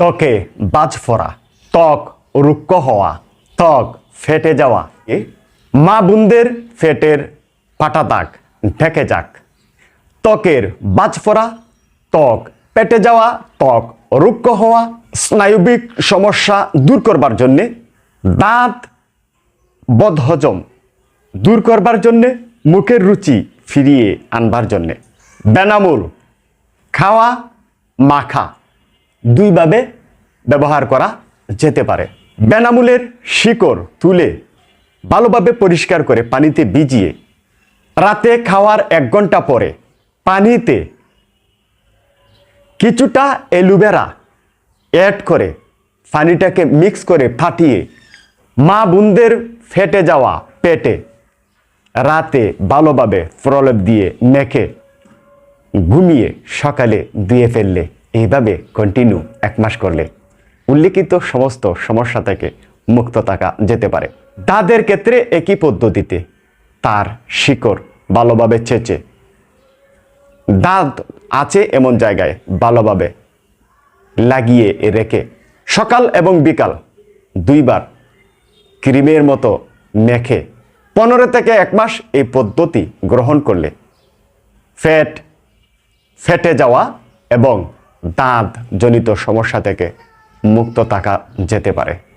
ত্বকে বাজ ফরা ত্বক রুক্ষ হওয়া ত্বক ফেটে যাওয়া। এ? মা বোনদের ফেটের পাটা দাগ ঢেকে যাক। ত্বকের বাজ ফরা ত্বক পেটে যাওয়া ত্বক রুক্ষ হওয়া স্নায়ুবিক সমস্যা দূর করবার জন্যে দাঁত বদহজম দূর করবার জন্যে মুখের রুচি ফিরিয়ে আনবার জন্যে। বেনামূল খাওয়া মাখা। দুইভাবে ব্যবহার করা যেতে পারে। বেনামূলের শিকড় তুলে ভালোভাবে পরিষ্কার করে পানিতে ভিজিয়ে রাতে খাওয়ার এক ঘণ্টা পরে পানিতে কিছুটা অ্যালোভেরা অ্যাড করে পানিটাকে মিক্স করে ফাটিয়ে মা বোনদের ফেটে যাওয়া পেটে রাতে ভালোভাবে প্রলেপ দিয়ে মেখে ঘুমিয়ে সকালে দিয়ে ফেললে। এইভাবে কন্টিনিউ এক মাস করলে উল্লেখিত সমস্ত সমস্যা থেকে মুক্ত থাকা যেতে পারে। দাঁতের ক্ষেত্রে একই পদ্ধতিতে তার শিকড় ভালোভাবে চেঁচে দাঁত আছে এমন জায়গায় ভালোভাবে লাগিয়ে রেখে সকাল এবং বিকাল দুইবার ক্রিমের মতো মেখে পনেরো থেকে এক মাস এই পদ্ধতি গ্রহণ করলে ফ্যাট, ফেটে যাওয়া এবং দাঁত জনিত সমস্যা থেকে মুক্ত থাকা যেতে পারে।